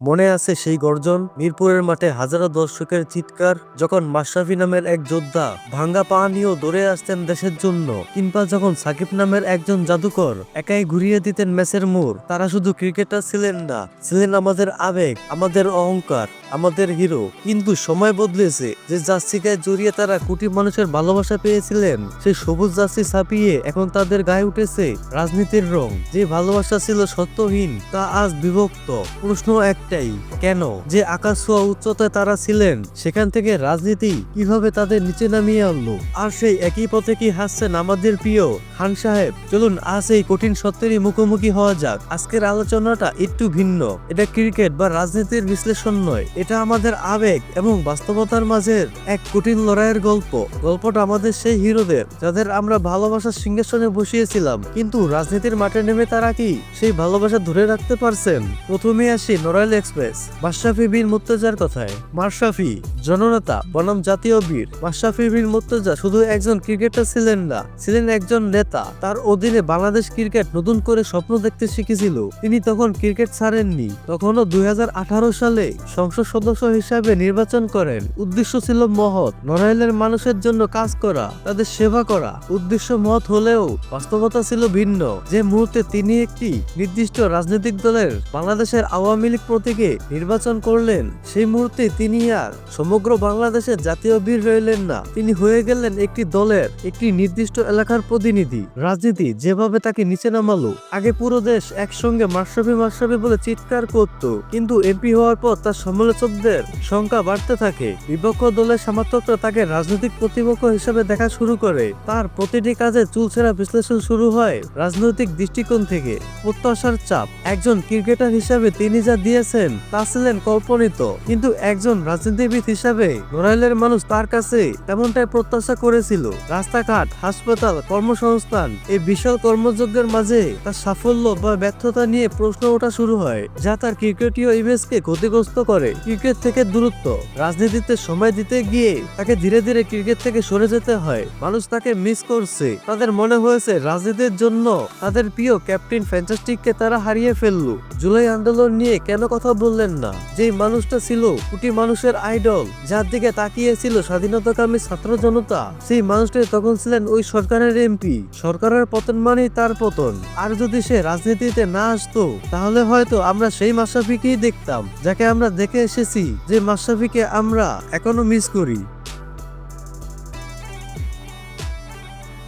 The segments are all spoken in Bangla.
মনে আছে সেই গর্জন? মিরপুরের মাঠে হাজারো দর্শকের চিৎকার, যখন মাশরাফি নামের এক যোদ্ধা ভাঙ্গা পা নিয়েও দৌড়ে আসতেন দেশের জন্য, কিংবা যখন সাকিব নামের একজন জাদুকর একাই ঘুরিয়ে দিতেন ম্যাচের মোড়, তারা শুধু ক্রিকেটার ছিলেন না, ছিলেন আমাদের আবেগ, আমাদের অহংকার। আমাদের হিরো। কিন্তু সময় বদলেছে যে জার্সিকে জড়িয়ে তারা কোটি মানুষের ভালোবাসা পেয়েছিলেন। সেই সবুজ জার্সি ছাপিয়ে এখন তাদের গায়ে উঠেছে রাজনীতির রং। যে ভালোবাসা ছিল সত্যহীন, তা আজ বিভক্ত। প্রশ্ন একটাই, কেন? যে আকাশ ছোঁয়া উচ্চতায় তারা ছিলেন, সেখান থেকে রাজনীতি কীভাবে তাদের নিচে নামিয়ে আনলো? আর সেই একই পথে কি হাসছেন আমাদের প্রিয় খান সাহেব? চলুন আজ এই কঠিন সত্যেরই মুখোমুখি হওয়া যাক। আজকের আলোচনাটা একটু ভিন্ন। এটা ক্রিকেট বা রাজনীতির বিশ্লেষণ নয় এটা আমাদের আবেগ এবং বাস্তবতার মাঝের এক কঠিন লড়াইয়ের গল্প। গল্পটা আমাদের সেই হিরোদের, যাদের আমরা ভালোবাসার সিংহাসনে বসিয়েছিলাম। কিন্তু রাজনীতির মাঠে নেমে তারা কি সেই ভালোবাসা ধরে রাখতে পারছেন? প্রথমে আসি নরাইল এক্সপ্রেস, মাশরাফি বিন মুর্তজার কথায়। মাশরাফি, জননেতা, বনাম জাতীয় বীর। মাশরাফি বিন মুর্তজা শুধু একজন ক্রিকেটার ছিলেন না, ছিলেন একজন নেতা। তার অধীনে বাংলাদেশ ক্রিকেট নতুন করে স্বপ্ন দেখতে শিখেছিল। তিনি তখন ক্রিকেট ছাড়েননি। তখনও দুই হাজার আঠারো সালে সংসদ সদস্য হিসাবে নির্বাচন করেন। উদ্দেশ্য ছিল মহৎ। নড়াইলের মানুষের জন্য কাজ করা, তাদের সেবা করা। উদ্দেশ্য মহৎ হলেও বাস্তবতা ছিল ভিন্ন। যে মুহূর্তে তিনি একটি নির্দিষ্ট রাজনৈতিক দলের বাংলাদেশের আওয়ামী লীগ প্রতীকে নির্বাচন করলেন, সেই মুহূর্তে তিনি আর সমগ্র বাংলাদেশের জাতীয় বীর রইলেন না। তিনি হয়ে গেলেন একটি দলের একটি নির্দিষ্ট এলাকার প্রতিনিধি। রাজনীতি যেভাবে তাকে নিচে নামালো, আগে পুরো দেশ একসঙ্গে মাশরাফি মাশরাফি বলে চিৎকার করত। কিন্তু এমপি হওয়ার পর তার সমালোচকদের সংখ্যা বাড়তে থাকে। বিপক্ষ দলের সমর্থকরা তাকে রাজনৈতিক প্রতিপক্ষ হিসেবে দেখা শুরু করে। তার প্রতিটি কাজে চুলছেরা বিশ্লেষণ শুরু হয় রাজনৈতিক দৃষ্টিকোণ থেকে। প্রত্যাশার চাপ। একজন ক্রিকেটার হিসাবে তিনি যা দিয়েছেন, তা ছিলেন কল্পনিত। কিন্তু একজন রাজনীতিবিদ হিসাবে নড়াইলের মানুষ তার কাছে তেমনটাই প্রত্যাশা করেছিল। রাস্তাঘাট, হাসপাতাল, কর্মসংস্থান, এই বিশাল কর্মযজ্ঞের মাঝে তার সাফল্য বা ব্যর্থতা নিয়ে প্রশ্ন ওঠা শুরু হয়, যা তার ক্রিকেটীয় ইমেজকে ক্ষতিগ্রস্ত করে। ক্রিকেট থেকে দূরত্ব, রাজনীতিতে সময় দিতে গিয়ে তাকে ধীরে ধীরে ক্রিকেট থেকে সরে যেতে হয়। মানুষ তাকে মিস করছে। তাদের মনে হয়েছে রাজনীতির জন্য তাদের প্রিয় ক্যাপ্টেন ফ্যান্টাস্টিককে তারা হারিয়ে ফেলল। জুলাই আন্দোলন নিয়ে কেন কথা বললেন না? যেই মানুষটা ছিল কোটি মানুষের আইডল যার দিকে তাকিয়েছিল স্বাধীনতাকামী ছাত্র জনতা, সেই মানুষটি তখন ছিলেন ওই সরকারের এমপি সরকারের পতন মানেই তার পতন। আর যদি সে রাজনীতিতে না আসতো, তাহলে হয়তো আমরা সেই মাশরাফিকেই দেখতাম, যাকে আমরা দেখে এসেছি যে মাশরাফিকে আমরা এখনও মিস করি।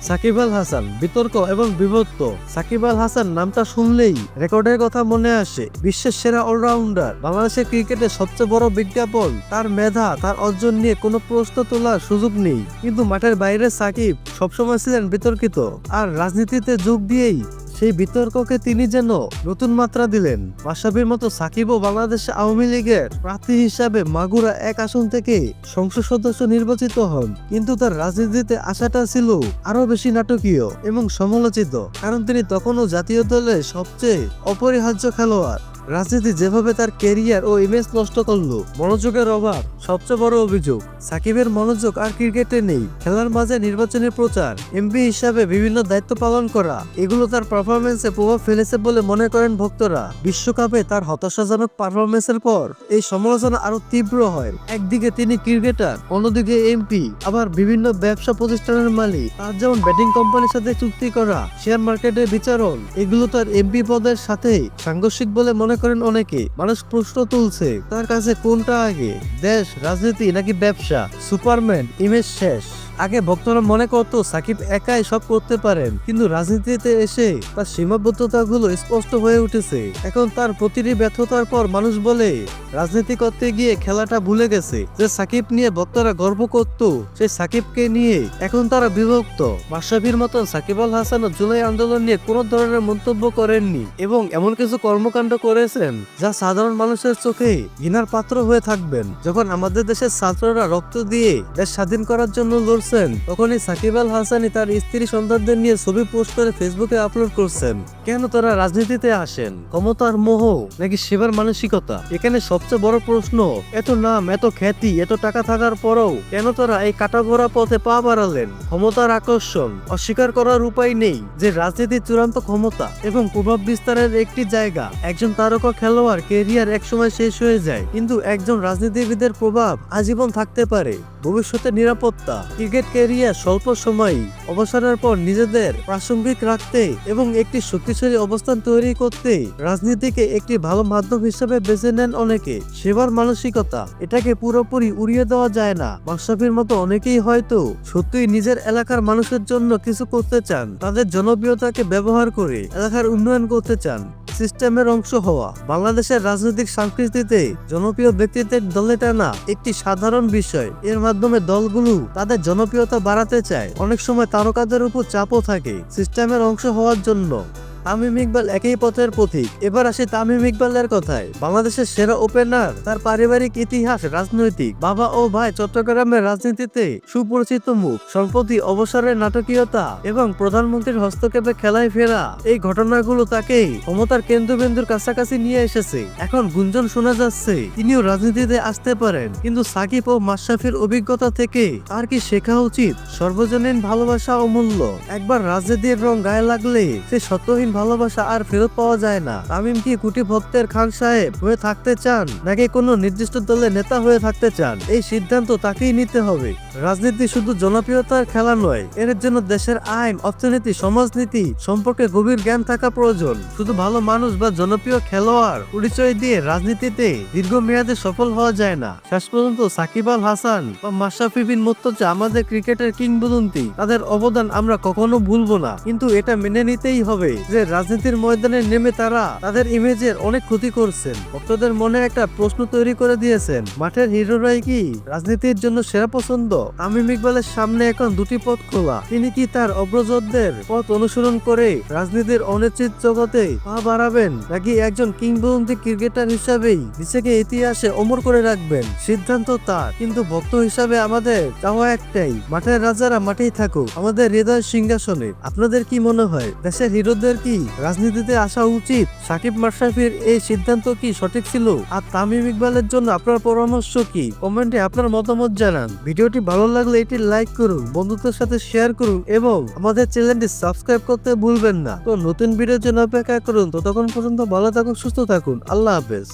সাকিব আল হাসান, বিতর্ক এবং বিভক্ত। সাকিব আল হাসান নামটা শুনলেই রেকর্ডের কথা মনে আসে। বিশ্বের সেরা অলরাউন্ডার বাংলাদেশের ক্রিকেটের সবচেয়ে বড় বিজ্ঞাপন। তার মেধা, তার অর্জন নিয়ে কোনো প্রশ্ন তোলার সুযোগ নেই। কিন্তু মাঠের বাইরে সাকিব সবসময় ছিলেন বিতর্কিত। আর রাজনীতিতে যোগ দিয়েই সেই বিতর্ককে তিনি যেন নতুন মাত্রা দিলেন। মাসাবির মতো সাকিবও বাংলাদেশ আওয়ামী লীগের প্রার্থী হিসাবে মাগুরা এক আসন থেকে সংসদ সদস্য নির্বাচিত হন। কিন্তু তার রাজনীতিতে আসাটা ছিল আরও বেশি নাটকীয় এবং সমালোচিত। কারণ তিনি তখনও জাতীয় দলের সবচেয়ে অপরিহার্য খেলোয়াড়। রাজনীতি যেভাবে তার কেরিয়ার ও ইমেজ নষ্ট করল, মনোযোগের অভাব সবচেয়ে বড় অভিযোগ। সাকিবের মনোযোগ আর ক্রিকেটে নেই। খেলার মাঝে নির্বাচনী প্রচার এমপি হিসাবে বিভিন্ন দায়িত্ব পালন করা, এগুলো তার পারফরমেন্সে প্রভাব ফেলেছে বলে মনে করেন ভক্তরা। বিশ্বকাপে তার হতাশাজনক পারফরমেন্সের পর এই সমালোচনা আরও তীব্র হয়। একদিকে তিনি ক্রিকেটার, অন্যদিকে এমপি আবার বিভিন্ন ব্যবসা প্রতিষ্ঠানের মালিক। তার যেমন ব্যাটিং কোম্পানির সাথে চুক্তি করা শেয়ার মার্কেটের বিচারণ এগুলো তার এমপি পদের সাথে সাংঘর্ষিক বলে মনে করেন অনেকে, মানুষ প্রশ্ন তুলছে, তার কাছে কোনটা আগে, দেশ, রাজনীতি নাকি ব্যবসা? সুপারম্যান, ইমেজ শেষ। আগে ভক্তরা মনে করতো সাকিব একাই সব করতে পারেন, কিন্তু রাজনীতিতে এসে তার সীমাবদ্ধতাগুলো স্পষ্ট হয়ে উঠেছে। এখন তার প্রতিটি ব্যর্থতার পর মানুষ বলে, রাজনীতি করতে গিয়ে খেলাটা ভুলে গেছে। যে সাকিব নিয়ে ভক্তরা গর্ব করত সেই সাকিবকে নিয়ে এখন তারা বিভক্ত। মাশরাফির মতন সাকিব আল হাসান জুলাই আন্দোলন নিয়ে কোনো ধরনের মন্তব্য করেননি এবং এমন কিছু কর্মকাণ্ড করেছেন যা সাধারণ মানুষের চোখে ঘৃণার পাত্র হয়ে থাকবেন। যখন আমাদের দেশের ছাত্ররা রক্ত দিয়ে দেশ স্বাধীন করার জন্য লড়ছে করছেন। তখনই সাকিব আল হাসানি তার স্ত্রী সন্তানদের নিয়ে ছবি পোস্ট করে ফেসবুকে আপলোড করছেন। কেন তারা রাজনীতিতে আসেন? ক্ষমতার মোহ নাকি সেবার মানসিকতা? এখানে সবচেয়ে বড় প্রশ্ন, এত নাম, এত খ্যাতি, এত টাকা থাকার পরেও কেন তারা এই কাটাঘোরা পথে পা বাড়ালেন? ক্ষমতার আকর্ষণ অস্বীকার করার উপায় নেই যে রাজনীতির চূড়ান্ত ক্ষমতা এবং প্রভাব বিস্তারের একটি জায়গা। একজন তারকা খেলোয়াড় কেরিয়ার একসময় শেষ হয়ে যায়, কিন্তু একজন রাজনীতিবিদের প্রভাব আজীবন থাকতে পারে। ভবিষ্যতের নিরাপত্তা। ক্রিকেট ক্যারিয়ার স্বল্প সময়ই অবসরের পর নিজেদের প্রাসঙ্গিক রাখতে এবং একটি শক্তিশালী অবস্থান তৈরি করতে রাজনীতিকে একটি ভালো মাধ্যম হিসেবে বেছে নেন অনেকে। সেবার মানসিকতা, এটাকে পুরোপুরি উড়িয়ে দেওয়া যায় না। মাশরাফির মতো অনেকেই হয়তো সত্যিই নিজের এলাকার মানুষের জন্য কিছু করতে চান, তাদের জনপ্রিয়তাকে ব্যবহার করে এলাকার উন্নয়ন করতে চান। সিস্টেমের অংশ হওয়া, বাংলাদেশের রাজনৈতিক সংস্কৃতিতে জনপ্রিয় ব্যক্তিত্বের দলে টানা একটি সাধারণ বিষয়। এর মাধ্যমে দলগুলো তাদের জনপ্রিয়তা বাড়াতে চায়। অনেক সময় তারকাদের উপর চাপও থাকে। সিস্টেমের অংশ হওয়ার জন্য। তামিম ইকবাল একই পথের পথিক এবার আসে তামিম ইকবালের কথায়। বাংলাদেশের সেরা ওপেনার তার পারিবারিক ইতিহাস, রাজনৈতিক, বাবা ও ভাই চট্টগ্রামের রাজনীতিতে সুপরিচিত মুখ, সম্প্রতি অবসরের নাটকীয়তা এবং প্রধানমন্ত্রীর হস্তক্ষেপে খেলায় ফেরা। এই ঘটনাগুলো তাকে ক্ষমতার কেন্দ্রবিন্দুর কাছাকাছি নিয়ে এসেছে। এখন গুঞ্জন শোনা যাচ্ছে, তিনিও রাজনীতিতে আসতে পারেন। কিন্তু সাকিব ও মাশরাফির অভিজ্ঞতা থেকে তার কি শেখা উচিত? সর্বজনীন ভালোবাসা অমূল্য। একবার রাজনীতির রং গায়ে লাগলে সে সত্যহীন ভালোবাসা আর ফেরত পাওয়া যায় না। তামিম কি কুটি ভক্তের খান সাহেব হয়ে থাকতে চান, নাকি কোনো নির্দিষ্ট দলের নেতা হয়ে থাকতে চান? এই সিদ্ধান্ত তাকেই নিতে হবে। রাজনীতি শুধু জনপ্রিয়তার খেলা নয়, এর জন্য দেশের আইন, অর্থনীতি, সমাজনীতি সম্পর্কে গভীর জ্ঞান থাকা প্রয়োজন। শুধু ভালো মানুষ বা জনপ্রিয় খেলোয়াড় পরিচয় দিয়ে রাজনীতিতে দীর্ঘমেয়াদে সফল হওয়া যায় না। শেষ পর্যন্ত সাকিব আল হাসান বা মাশরাফি বিন মুর্তজা আমাদের ক্রিকেটের কিংবদন্তি। তাদের অবদান আমরা কখনো ভুলবো না, কিন্তু এটা মেনে নিতেই হবে যে রাজনীতির ময়দানে নেমে তারা তাদের ইমেজের অনেক ক্ষতি করছেন। ভক্তদের মনে একটা প্রশ্ন তৈরি করে দিয়েছেন, মাঠের হিরোরাই কি রাজনীতির জন্য সেরা পছন্দ? তামিম ইকবালের সামনে এখন দুটি পথ খোলা। তিনি কি তার অগ্রজদের পথ অনুসরণ করে রাজনীতির অনিশ্চিত জগতে পা বাড়াবেন, নাকি একজন কিংবদন্তি ক্রিকেটার হিসাবেই নিজেকে ইতিহাসে অমর করে রাখবেন? সিদ্ধান্ত তার, কিন্তু ভক্ত হিসাবে আমাদের চাওয়া একটাই, মাঠের রাজারা মাঠেই থাকুক, আমাদের হৃদয় সিংহাসনে। আপনাদের কি মনে হয়, দেশের হিরোদের কি রাজনীতিতে আসা উচিত। সাকিব মাশরাফির এই সিদ্ধান্ত কি সঠিক ছিল? আর তামিম ইকবালের জন্য আপনার পরামর্শ কি? কমেন্টে আপনার মতামত জানান। ভিডিওটি ভালো লাগলে এটি লাইক করুন, বন্ধুদের সাথে শেয়ার করুন এবং আমাদের চ্যানেলটি সাবস্ক্রাইব করতে ভুলবেন না। তো নতুন ভিডিওর জন্য অপেক্ষা করুন। ততক্ষণ পর্যন্ত ভালো থাকুন, সুস্থ থাকুন। আল্লাহ হাফেজ।